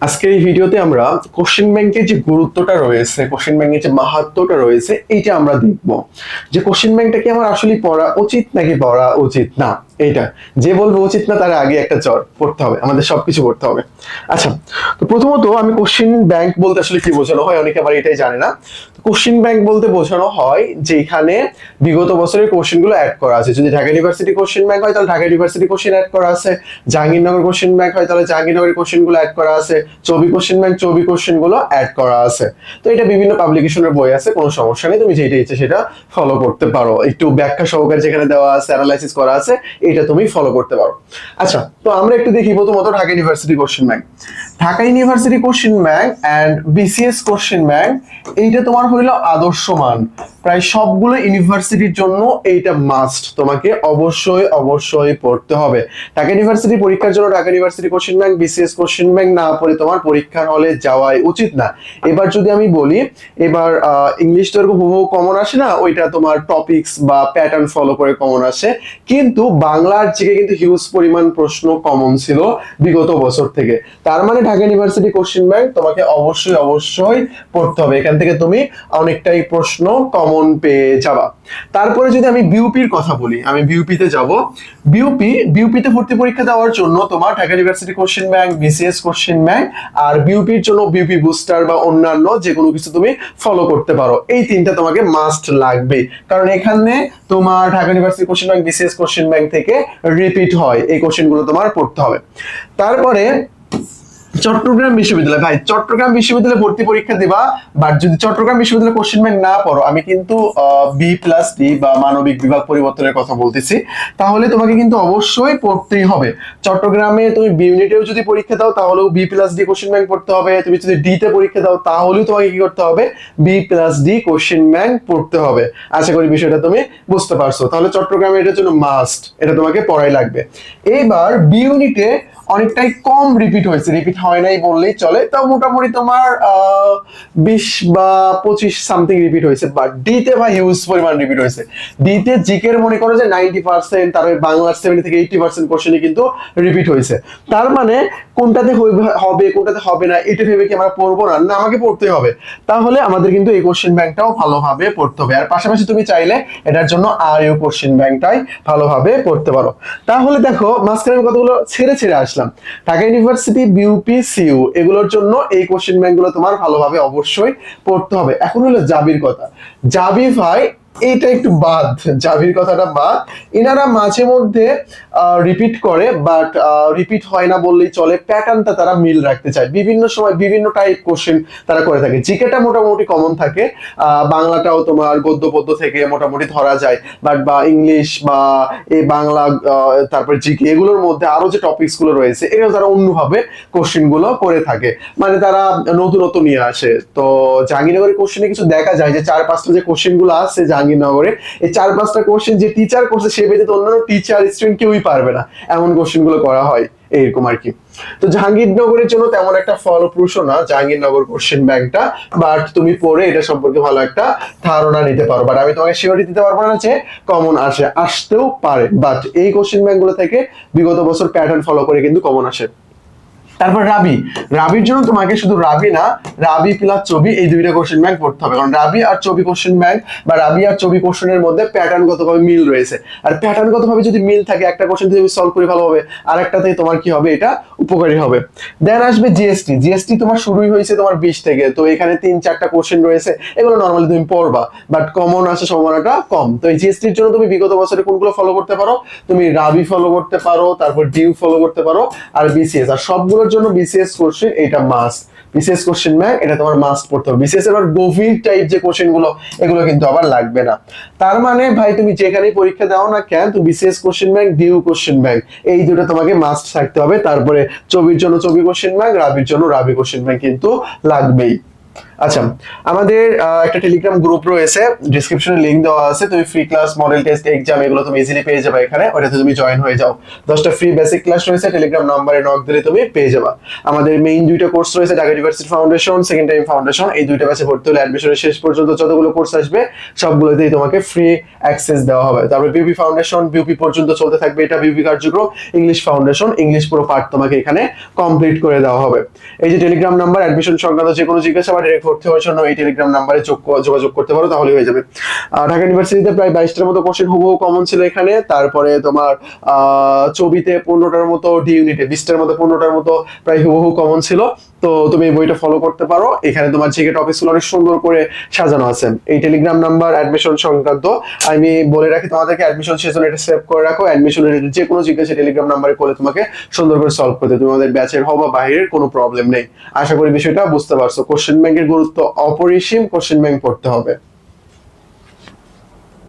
আজকের এই ভিডিওতে আমরা কোশ্চেন ব্যাংকের যে গুরুত্বটা রয়েছে, কোশ্চেন ব্যাংকের যে মাহাত্মটা রয়েছে, এইটা আমরা দেখব। যে কোশ্চেন ব্যাংকটা কি আমার আসলে পড়া উচিত নাকি পড়া উচিত না? এইটা। যে বলব উচিত না, তার আগে একটা চর পড়তে হবে। আমাদের সবকিছু পড়তে হবে। আচ্ছা তো প্রথমত আমি কোশ্চেন ব্যাংক বলতে আসলে কি বোঝানো হয়? অনেকে আবার এটাই জানে না। কোশ্চেন ব্যাংক বলতে বোঝানো হয় যে এখানে বিগত বছরের কোশ্চেনগুলো অ্যাড করা আছে। যদি ঢাকা ইউনিভার্সিটি কোশ্চেন ব্যাংক হয়, তাহলে ঢাকা ইউনিভার্সিটি কোশ্চেন অ্যাড করা আছে। জাহাঙ্গীরনগর কোশ্চেন ব্যাংক হয়, তাহলে জাহাঙ্গীরনগরের কোশ্চেনগুলো অ্যাড করা আছে। চবি কোশ্চেন ব্যাংক চবি কোশ্চেনগুলো অ্যাড করা আছে। তো এটা বিভিন্ন পাবলিকেশনের বই আছে, কোনো সমস্যা নেই। তুমি যেটা ইচ্ছে সেটা ফলো করতে পারো। একটু ব্যাখ্যা সহকারে যেখানে দেওয়া আছে অ্যানালাইসিস করা আছে এটা তুমি ফলো করতে পারো। আচ্ছা তো আমরা একটু দেখি প্রথমত Dhaka university question bank Dhaka university question bank and BCS question bank এইটা তোমার হইল আদর্শ মান। প্রায় সবগুলো ইউনিভার্সিটির জন্য এইটা মাস্ট তোমাকে অবশ্যই অবশ্যই পড়তে হবে। ঢাকা ইউনিভার্সিটি পরীক্ষার জন্য Dhaka university question bank BCS question bank না পড়ে তোমার পরীক্ষার হলে যাওয়াই উচিত না। এবার যদি আমি বলি, এবার ইংলিশ তো এরকম হুবহু কমন আসে না, ওইটা তোমার টপিকস বা প্যাটার্ন ফলো করে কমন আসে। কিন্তু বাংলার থেকে কিন্তু হিউজ পরিমাণ প্রশ্ন কমন ছিল বিগত বছর থেকে। তার মানে ঢাকা ইউনিভার্সিটি কোশ্চেন ব্যাংক তোমাকে অবশ্যই অবশ্যই পড়তে হবে। এখান থেকে তুমি অনেকটাই প্রশ্ন কমন পেয়ে যাবা। তারপরে যদি আমি বিউপির কথা বলি, আমি বিউপিতে যাব। বিউপি বিউপিতে ভর্তি পরীক্ষা দেওয়ার জন্য তোমার Dhaka university question bank BCS question bank আর বিউপির জন্য বিউপি বুস্টার বা অন্যান্য যে কোনো কিছু তুমি ফলো করতে পারো। এই তিনটা তোমাকে মাস্ট লাগবে। কারণ এখানে তোমার Dhaka university question bank BCS question bank থেকে রিপিট হয়। এই কোশ্চেনগুলো তোমার পড়তে হবে। তারপরে চট্টগ্রাম বিশ্ববিদ্যালয়। ভাই, চট্টগ্রাম বিশ্ববিদ্যালয়ে ভর্তি পরীক্ষা দিবা বাট যদি চট্টগ্রাম বিশ্ববিদ্যালয়ে কোশ্চেন ব্যাংক না পড়ো, আমি কিন্তু বি প্লাস ডি বা মানবিক বিভাগ পরিবর্তনের কথা বলতেছি, তাহলে তোমাকে কিন্তু অবশ্যই পড়তেই হবে। চট্টগ্রামে তুমি বি ইউনিটেও যদি পরীক্ষা দাও, তাহলেও B plus D question bank পড়তে হবে। তুমি যদি ডি তে পরীক্ষা দাও, তাহলেও তোমাকে কি করতে হবে? B plus D question bank পড়তে হবে। আশা করি বিষয়টা তুমি বুঝতে পারছ। তাহলে চট্টগ্রামে এটার জন্য মাস্ট এটা তোমাকে পড়াই লাগবে। এইবার বি ইউনিটে অনেকটাই কম রিপিট হয়েছে রিপিট হয় নাই বললেই চলে। তাও মোটামুটি তোমার বিশ বা পঁচিশ সামথিং রিপিট হয়েছে। বাট ডিতে ভাই হিউজ পরিমাণ রিপিট হয়েছে। ডিতে জিকের মনে করো যে নাইনটি পার্সেন্ট তার বাংলার সেভেন্টি থেকে এইটি পার্সেন্ট কোশ্চেনই কিন্তু রিপিট হয়েছে। তার মানে কোনটাতে হবে কোনটাতে হবে না, এটা ভেবে কি আমরা পড়ব না? না, আমাকে পড়তে হবে। তাহলে আমাদের কিন্তু এই কোশ্চেন ব্যাংকটাও ভালোভাবে পড়তে হবে। আর পাশাপাশি তুমি চাইলে এটার জন্য আর ইউ কোশ্চেন ব্যাংকটাই ভালোভাবে পড়তে পারো। তাহলে দেখো, মাঝখানে কতগুলো ছেড়ে ছেড়ে আসলাম। ঢাকা ইউনিভার্সিটি বিউপি সিইউ এগুলোর জন্য এই কোশ্চেন ব্যাংকগুলো তোমার ভালোভাবে অবশ্যই পড়তে হবে। এখন হলো জাবির কথা। জাবি ভাই এইটা একটু বাদ, জাভির কথাটা বাদ। এনারা মাঝে মধ্যে রিপিট করে বাট রিপিট হয় না বললেই চলে। প্যাটার্নটা তারা মিল রাখতে চায়। বিভিন্ন সময় বিভিন্ন টাইপ কোশ্চেন তারা করে থাকে। জিকেটা মোটামুটি কমন থাকে। বাংলাটাও তোমার গদ্য পদ্য থেকে মোটামুটি ধরা যায়। বাট বা ইংলিশ বা এই বাংলা তারপর জিকে, এগুলোর মধ্যে আরও যে টপিকসগুলো রয়েছে, এগুলো তারা অন্যভাবে কোশ্চেনগুলো করে থাকে। মানে তারা নতুনত্ব নিয়ে আসে। তো জাহাঙ্গীরনগরের কোশ্চেনে কিছু দেখা যায় যে চার পাঁচটা যে কোশ্চেনগুলো আছে জাহাঙ্গীরনগরে। এই চার পাঁচটা কোশ্চেন যে টিচার করছে সে ব্যতীত অন্যান্য টিচার স্টুডেন্ট কেউই পারবে না। এমন কোশ্চেনগুলো করা হয় এইরকম আর কি। তো জাহাঙ্গীরনগরের জন্য তেমন একটা ফলপ্রসূ না, জাহাঙ্গীরনগর কোশ্চেন ব্যাংকটা বাট তুমি পড়ে এটা সম্পর্কে ভালো একটা ধারণা নিতে পারো। বাট আমি তোমাকে শিওরিটি দিতে পারব না যে কমন আসে, আসতেও পারে। বাট এই কোশ্চেন ব্যাংকগুলো থেকে বিগত বছর প্যাটার্ন ফলো করে কিন্তু কমন আসে। তারপর রাবি। রাবির জন্য তোমাকে শুধু রাবি না, রাবি প্লাস ছবি এই দুইটা কোশ্চেন ব্যাংক পড়তে হবে। কারণ রাবি আর ছবি কোশ্চেন ব্যাংক বা রাবি আর ছবি কোশ্চেনের মধ্যে প্যাটার্নগতভাবে মিল রয়েছে। আর প্যাটার্নগতভাবে যদি মিল থাকে, একটা কোশ্চেন যদি সলভ করে ভালো হবে আর একটা থেকে তোমার কি হবে? এটা উপকারী হবে। দেন আসবে জিএসটি জিএসটি তোমার শুরুই হয়েছে তোমার বিশ থেকে। তো এখানে তিন, চারটা কোশ্চেন রয়েছে। এগুলো নর্মালি তুমি পড়বা। বাট কমন আসে সম্ভাবনাটা কম। তো এই জিএসটির জন্য তুমি বিগত বছরে কোনগুলো ফলো করতে পারো? তুমি রাবি ফলো করতে পারো, তারপর ডিউ ফলো করতে পারো, আর বিসিএস আর সবগুলো এগুলোর জন্য বিসিএস কোশ্চেন এটা মাস্ট বিসিএস কোশ্চেন ম্যাক এটা তোমার মাস্ট পড়তে হবে। বিসিএস এর গভীর টাইপ যে কোশ্চেনগুলো, এগুলো কিন্তু আবার লাগবে না। তার মানে ভাই, তুমি যেখানেই পরীক্ষা দাও না কেন, তুমি BCS question bank DU question bank এই দুটো তোমাকে মাস্ট থাকতে হবে। তারপরে চবির জন্য চবি কোশ্চেন ব্যাংক রাবির জন্য রাবি কোশ্চেন ব্যাংক কিন্তু লাগবেই। আচ্ছা আমাদের একটা টেলিগ্রাম গ্রুপ রয়েছে ডিসক্রিপশনে লিংক দেওয়া আছে, তুমি free class model test exam এগুলো তুমি ইজিলি পেয়ে যাবে এখানে, ওটাতে তুমি জয়েন হয়ে যাও। দশটা ফ্রি বেসিক ক্লাস রয়েছে টেলিগ্রাম নাম্বারে নক দিলে তুমি পেয়ে যাবা। আমাদের মেইন দুইটা কোর্স রয়েছে Dhaka university foundation second time foundation এই দুইটা ব্যাচে ভর্তি হলে অ্যাডমিশনের শেষ পর্যন্ত যতগুলো কোর্স আসবে, সবগুলোতেই তোমাকে ফ্রি অ্যাক্সেস দেওয়া হবে। তারপরে বিউপি ফাউন্ডেশন বিউপি পর্যন্ত চলতে থাকবে, এটা বিউপি কার্যক্রম ইংলিশ ফাউন্ডেশন ইংলিশ পুরো পার্ট তোমাকে এখানে কমপ্লিট করে দেওয়া হবে। এই যে টেলিগ্রাম নাম্বার অ্যাডমিশন সংক্রান্ত যে কোনো জিজ্ঞাসা বা ডিরেক্ট ভর্তি হওয়ার জন্য এই টেলিগ্রাম নাম্বারে যোগাযোগ করতে পারো, তাহলে হয়ে যাবে। ঢাকা ইউনিভার্সিটিতে প্রায় বাইশটার মতো কোশ্চেন হুবহু কমন ছিল এখানে। তারপরে তোমার চবিতে পনেরোটার মতো ডি ইউনিটে বিশটার মতো, পনেরোটার মতো প্রায় হুবহু কমন ছিল। তো তুমি এই বইটা ফলো করতে পারো। এখানে তোমার জিকে টপিকগুলো অনেক সুন্দর করে সাজানো আছে। এই টেলিগ্রাম নাম্বার অ্যাডমিশন সংক্রান্ত। আমি বলে রাখি তোমাদেরকে অ্যাডমিশন সেজন এটা সেভ করে রাখো। অ্যাডমিশন রিলেটেড যে কোনো জিজ্ঞাসা টেলিগ্রাম নাম্বারে করে তোমাকে সুন্দর করে সলভ করতে তোমাদের ব্যাচের হও বা বাইরের কোনো প্রবলেম নেই। আশা করি বিষয়টা বুঝতে পারছ। কোশ্চেন ব্যাংকের গুরুত্ব অপরিসীম। কোশ্চেন ব্যাংক পড়তে হবে।